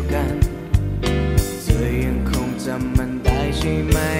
流感，醉空，咱们带起麦。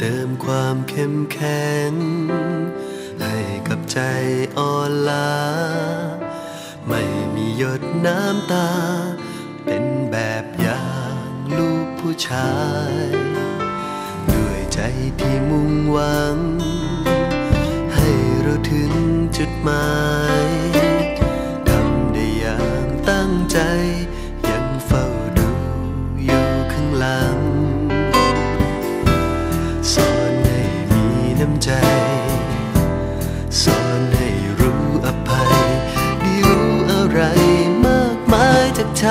เติมความเข้มแข็ง ให้กับใจอ่อนล้า ไม่มีหยดน้ำตา เป็นแบบอย่างลูกผู้ชาย ด้วยใจที่มุ่งหวัง ให้เราถึงจุดหมาย ทำได้อย่างตั้งใจ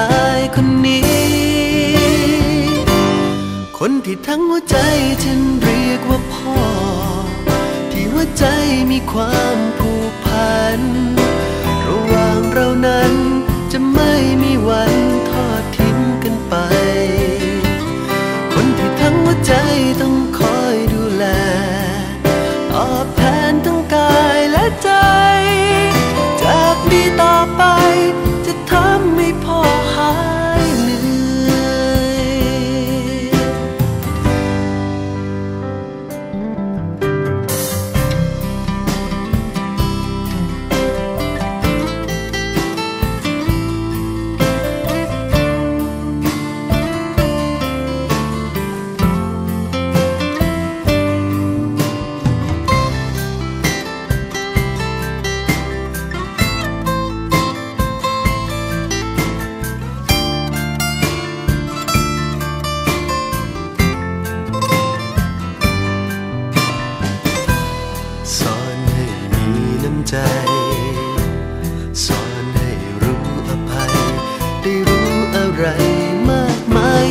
ายคนนี้ คนที่ทั้งหัวใจฉันเรียกว่าพ่อ ที่หัวใจมีความผู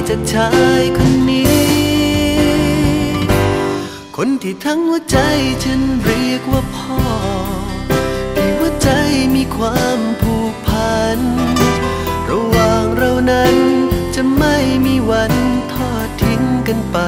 จากชายคนนี้ คนที่ทั้งหัวใจฉันเรียกว่าพ่อ ที่หัวใจมีความผูกพัน ระหว่างเรานั้นจะไม่มีวันทอดทิ้งกันไป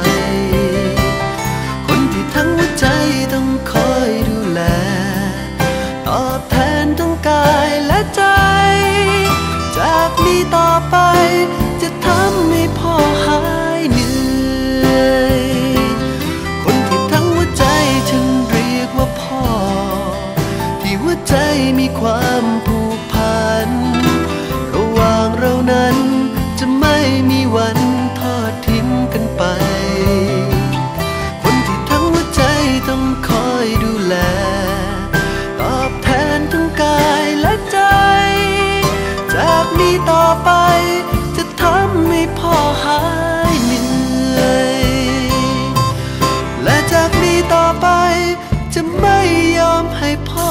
คอยดูแล ตอบแทนทั้งกายและใจ จากนี้ต่อไปจะทำให้พ่อหายเหนื่อย และจากนี้ต่อไปจะไม่ยอมให้พ่อ